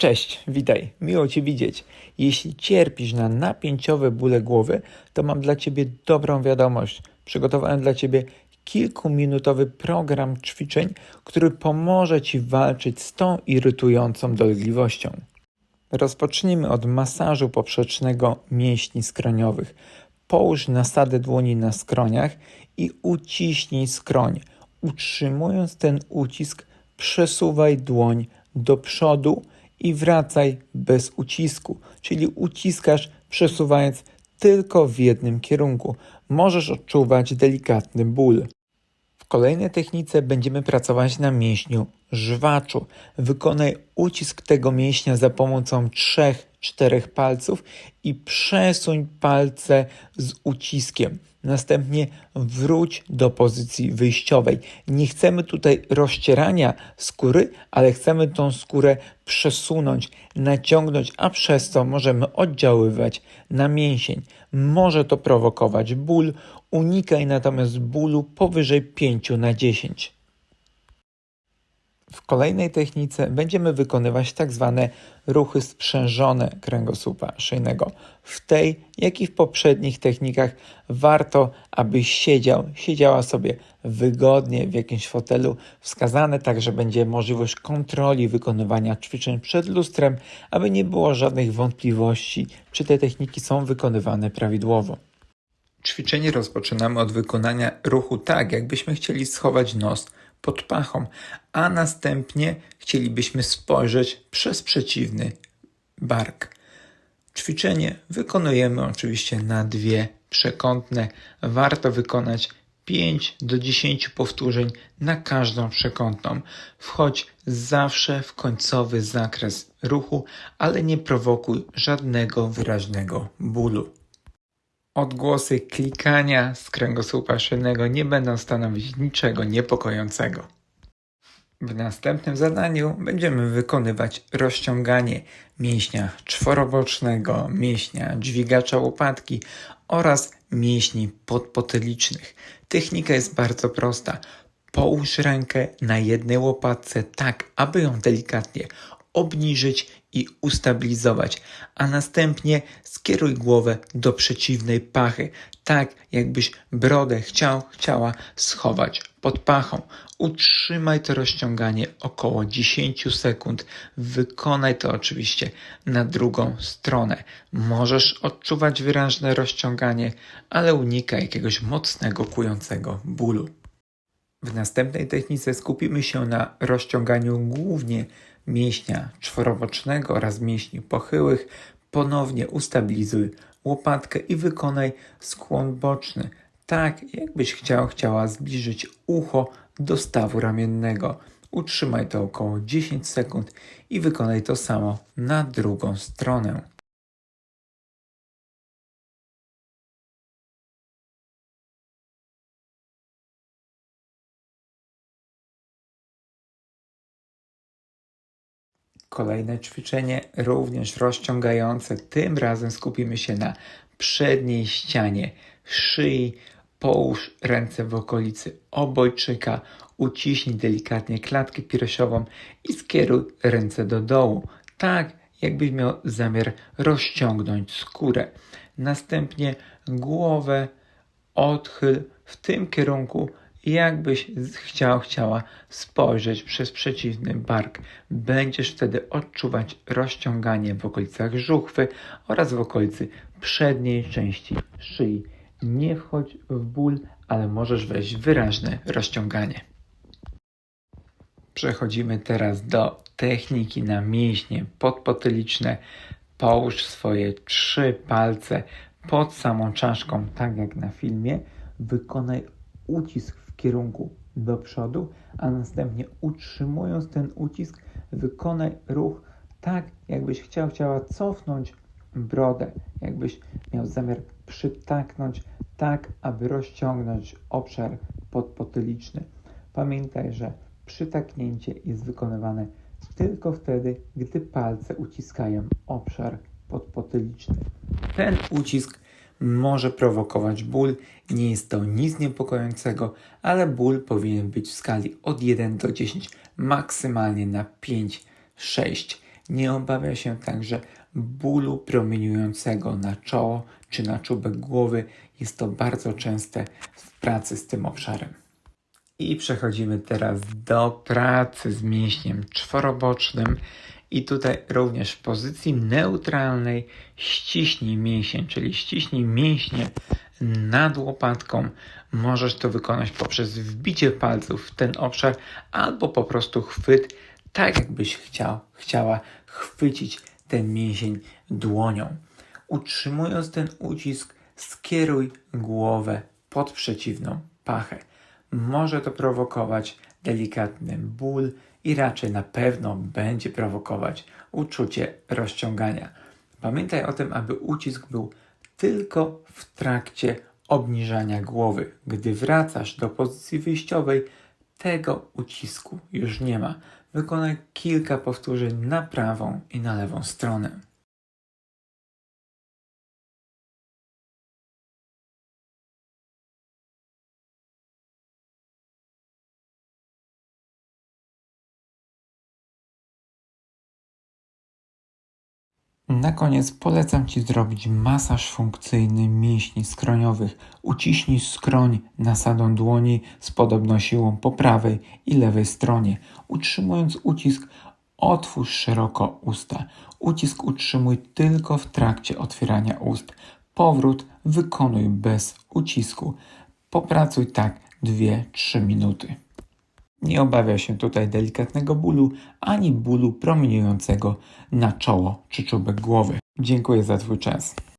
Cześć, witaj, miło Cię widzieć. Jeśli cierpisz na napięciowe bóle głowy, to mam dla Ciebie dobrą wiadomość. Przygotowałem dla Ciebie kilkuminutowy program ćwiczeń, który pomoże Ci walczyć z tą irytującą dolegliwością. Rozpocznijmy od masażu poprzecznego mięśni skroniowych. Połóż nasadę dłoni na skroniach i uciśnij skroń. Utrzymując ten ucisk, przesuwaj dłoń do przodu i wracaj bez ucisku, czyli uciskasz przesuwając tylko w jednym kierunku. Możesz odczuwać delikatny ból. W kolejnej technice będziemy pracować na mięśniu żwaczu. Wykonaj ucisk tego mięśnia za pomocą 3-4 palców i przesuń palce z uciskiem. Następnie wróć do pozycji wyjściowej. Nie chcemy tutaj rozcierania skóry, ale chcemy tą skórę przesunąć, naciągnąć, a przez to możemy oddziaływać na mięsień. Może to prowokować ból, unikaj natomiast bólu powyżej 5 na 10. W kolejnej technice będziemy wykonywać tak zwane ruchy sprzężone kręgosłupa szyjnego. W tej, jak i w poprzednich technikach warto, abyś siedział, siedziała sobie wygodnie w jakimś fotelu. Wskazane także będzie możliwość kontroli wykonywania ćwiczeń przed lustrem, aby nie było żadnych wątpliwości, czy te techniki są wykonywane prawidłowo. Ćwiczenie rozpoczynamy od wykonania ruchu tak, jakbyśmy chcieli schować nos pod pachą, a następnie chcielibyśmy spojrzeć przez przeciwny bark. Ćwiczenie wykonujemy oczywiście na dwie przekątne. Warto wykonać 5 do 10 powtórzeń na każdą przekątną. Wchodź zawsze w końcowy zakres ruchu, ale nie prowokuj żadnego wyraźnego bólu. Odgłosy klikania z kręgosłupa szyjnego nie będą stanowić niczego niepokojącego. W następnym zadaniu będziemy wykonywać rozciąganie mięśnia czworobocznego, mięśnia dźwigacza łopatki oraz mięśni podpotylicznych. Technika jest bardzo prosta. Połóż rękę na jednej łopatce tak, aby ją delikatnie obniżyć i ustabilizować, a następnie skieruj głowę do przeciwnej pachy, tak jakbyś brodę chciał, chciała schować pod pachą. Utrzymaj to rozciąganie około 10 sekund. Wykonaj to oczywiście na drugą stronę. Możesz odczuwać wyraźne rozciąganie, ale unikaj jakiegoś mocnego, kującego bólu. W następnej technice skupimy się na rozciąganiu głównie mięśnia czworobocznego oraz mięśni pochyłych. Ponownie ustabilizuj łopatkę i wykonaj skłon boczny, tak jakbyś chciał, chciała zbliżyć ucho do stawu ramiennego. Utrzymaj to około 10 sekund i wykonaj to samo na drugą stronę. Kolejne ćwiczenie, również rozciągające. Tym razem skupimy się na przedniej ścianie szyi. Połóż ręce w okolicy obojczyka, uciśnij delikatnie klatkę piersiową i skieruj ręce do dołu, tak jakbyś miał zamiar rozciągnąć skórę. Następnie głowę odchyl w tym kierunku, jakbyś chciał, chciała spojrzeć przez przeciwny bark. Będziesz wtedy odczuwać rozciąganie w okolicach żuchwy oraz w okolicy przedniej części szyi. Nie wchodź w ból, ale możesz wejść wyraźne rozciąganie. Przechodzimy teraz do techniki na mięśnie podpotyliczne. Połóż swoje trzy palce pod samą czaszką, tak jak na filmie. Wykonaj ucisk kierunku do przodu, a następnie utrzymując ten ucisk, wykonaj ruch tak, jakbyś chciał, chciała cofnąć brodę, jakbyś miał zamiar przytaknąć tak, aby rozciągnąć obszar podpotyliczny. Pamiętaj, że przytaknięcie jest wykonywane tylko wtedy, gdy palce uciskają obszar podpotyliczny. Ten ucisk może prowokować ból. Nie jest to nic niepokojącego, ale ból powinien być w skali od 1 do 10, maksymalnie na 5, 6. Nie obawia się także bólu promieniującego na czoło czy na czubek głowy. Jest to bardzo częste w pracy z tym obszarem. I przechodzimy teraz do pracy z mięśniem czworobocznym. I tutaj również w pozycji neutralnej ściśnij mięsień, czyli ściśnij mięśnie nad łopatką. Możesz to wykonać poprzez wbicie palców w ten obszar albo po prostu chwyt, tak jakbyś chciał, chciała chwycić ten mięsień dłonią. Utrzymując ten ucisk, skieruj głowę pod przeciwną pachę. Może to prowokować delikatny ból i raczej na pewno będzie prowokować uczucie rozciągania. Pamiętaj o tym, aby ucisk był tylko w trakcie obniżania głowy. Gdy wracasz do pozycji wyjściowej, tego ucisku już nie ma. Wykonaj kilka powtórzeń na prawą i na lewą stronę. Na koniec polecam Ci zrobić masaż funkcyjny mięśni skroniowych. Uciśnij skroń nasadą dłoni z podobną siłą po prawej i lewej stronie. Utrzymując ucisk, otwórz szeroko usta. Ucisk utrzymuj tylko w trakcie otwierania ust. Powrót wykonuj bez ucisku. Popracuj tak 2-3 minuty. Nie obawia się tutaj delikatnego bólu ani bólu promieniującego na czoło czy czubek głowy. Dziękuję za Twój czas.